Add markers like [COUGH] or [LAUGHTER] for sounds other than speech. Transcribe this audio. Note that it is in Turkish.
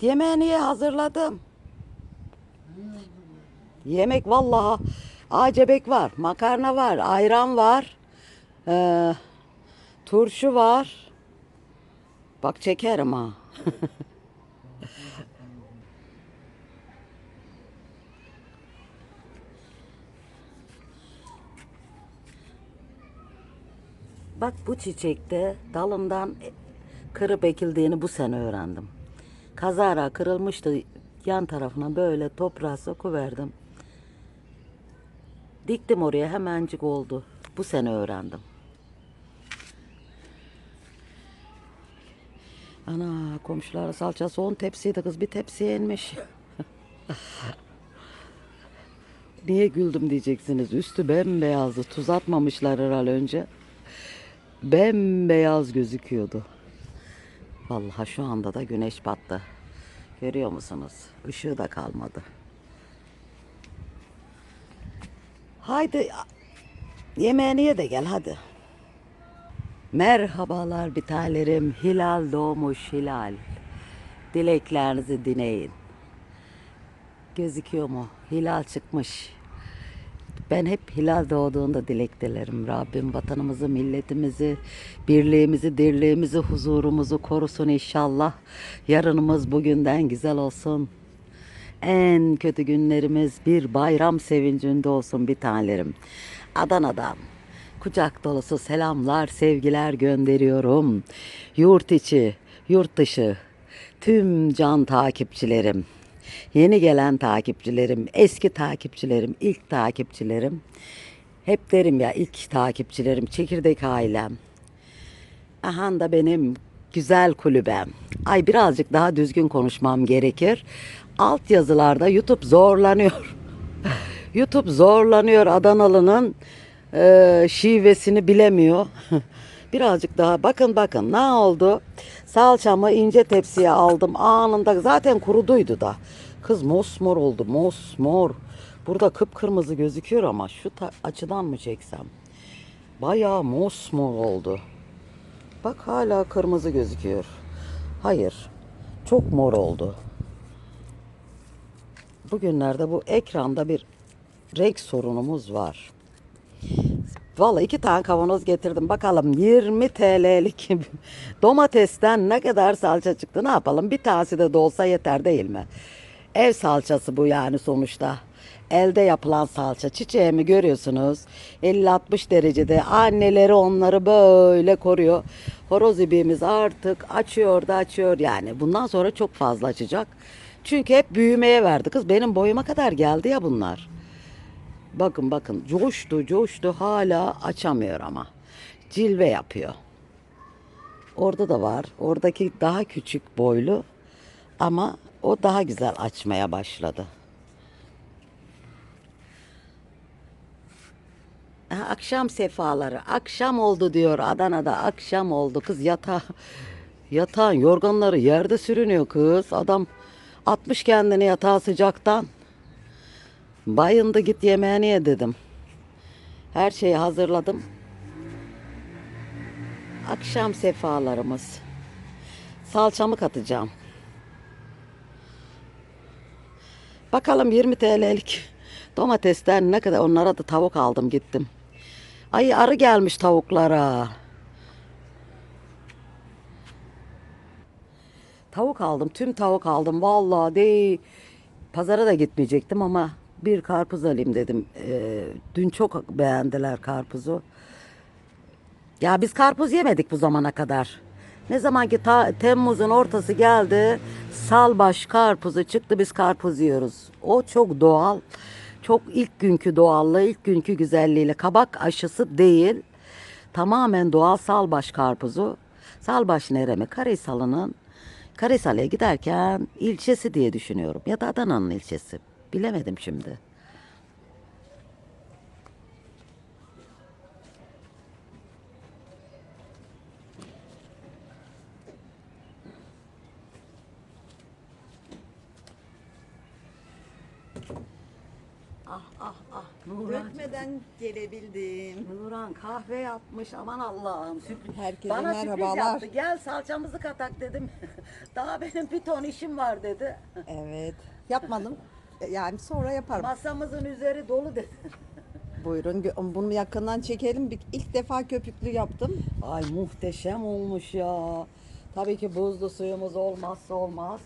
Yemeğini hazırladım. Yemek vallahi acebek var, makarna var, ayran var, ee, turşu var. Bak çekerim ha. [LAUGHS] Bak bu çiçekte dalından kırıp ekildiğini bu sene öğrendim. Kazara kırılmıştı yan tarafına böyle toprağa sokuverdim. Diktim oraya hemencik oldu. Bu sene öğrendim. Ana komşulara salçası 10 tepsiydi kız bir tepsiye inmiş. [LAUGHS] Niye güldüm diyeceksiniz. Üstü bembeyazdı. Tuz atmamışlar herhalde önce. Bembeyaz gözüküyordu. Vallahi şu anda da güneş battı. Görüyor musunuz? Işığı da kalmadı. Haydi yemeğini ye de gel hadi. Merhabalar bitalerim. Hilal doğmuş hilal. Dileklerinizi dineyin. Gözüküyor mu? Hilal çıkmış. Ben hep hilal doğduğunda dilek dilerim. Rabbim vatanımızı, milletimizi, birliğimizi, dirliğimizi, huzurumuzu korusun inşallah. Yarınımız bugünden güzel olsun. En kötü günlerimiz bir bayram sevincinde olsun bir tanelerim. Adana'dan kucak dolusu selamlar, sevgiler gönderiyorum. Yurt içi, yurt dışı tüm can takipçilerim. Yeni gelen takipçilerim, eski takipçilerim, ilk takipçilerim. Hep derim ya ilk takipçilerim, çekirdek ailem. Aha da benim güzel kulübem. Ay birazcık daha düzgün konuşmam gerekir. Alt yazılarda YouTube zorlanıyor. [LAUGHS] YouTube zorlanıyor Adanalı'nın e, şivesini bilemiyor. [LAUGHS] Birazcık daha bakın bakın ne oldu? Salçamı ince tepsiye aldım anında zaten kuruduydu da. Kız mosmor oldu mosmor. Burada kıpkırmızı gözüküyor ama şu açıdan mı çeksem? Bayağı mosmor oldu. Bak hala kırmızı gözüküyor. Hayır. Çok mor oldu. Bugünlerde bu ekranda bir renk sorunumuz var. Vallahi iki tane kavanoz getirdim. Bakalım 20 TL'lik [LAUGHS] domatesten ne kadar salça çıktı ne yapalım? Bir tanesi de dolsa yeter değil mi? Ev salçası bu yani sonuçta. Elde yapılan salça. Çiçeğimi görüyorsunuz. 50-60 derecede. Anneleri onları böyle koruyor. Horoz ibiğimiz artık açıyor da açıyor yani. Bundan sonra çok fazla açacak. Çünkü hep büyümeye verdi. Kız benim boyuma kadar geldi ya bunlar. Bakın bakın coştu coştu hala açamıyor ama. Cilve yapıyor. Orada da var. Oradaki daha küçük boylu ama o daha güzel açmaya başladı. Akşam sefaları. Akşam oldu diyor Adana'da. Akşam oldu. Kız yata yatağın yorganları yerde sürünüyor kız. Adam atmış kendini yatağa sıcaktan. Bayındı git yemeğini ye dedim. Her şeyi hazırladım. Akşam sefalarımız. Salçamı katacağım. Bakalım 20 TL'lik domatesten ne kadar onlara da tavuk aldım gittim. Ay arı gelmiş tavuklara. Tavuk aldım. Tüm tavuk aldım. Vallahi de pazara da gitmeyecektim ama bir karpuz alayım dedim. Ee, dün çok beğendiler karpuzu. Ya biz karpuz yemedik bu zamana kadar. Ne zaman ki ta, Temmuz'un ortası geldi, salbaş karpuzu çıktı biz karpuz yiyoruz. O çok doğal, çok ilk günkü doğallığı, ilk günkü güzelliğiyle kabak aşısı değil. Tamamen doğal salbaş karpuzu. Salbaş neremi? Karahisalı'nın Karahisalı'ya giderken ilçesi diye düşünüyorum. Ya da Adana'nın ilçesi. Bilemedim şimdi. Ah ah ah. Nurhan. Dökmeden gelebildim. Nurhan kahve yapmış aman Allah'ım sürpriz. Herkese Bana sürpriz merhabalar. yaptı. Gel salçamızı katak dedim. [LAUGHS] Daha benim bir ton işim var dedi. Evet. Yapmadım. Yani sonra yaparım. Masamızın üzeri dolu dedi. [LAUGHS] Buyurun gö- bunu yakından çekelim. Bir- İlk defa köpüklü yaptım. Ay muhteşem olmuş ya. Tabii ki buzlu suyumuz olmazsa olmaz.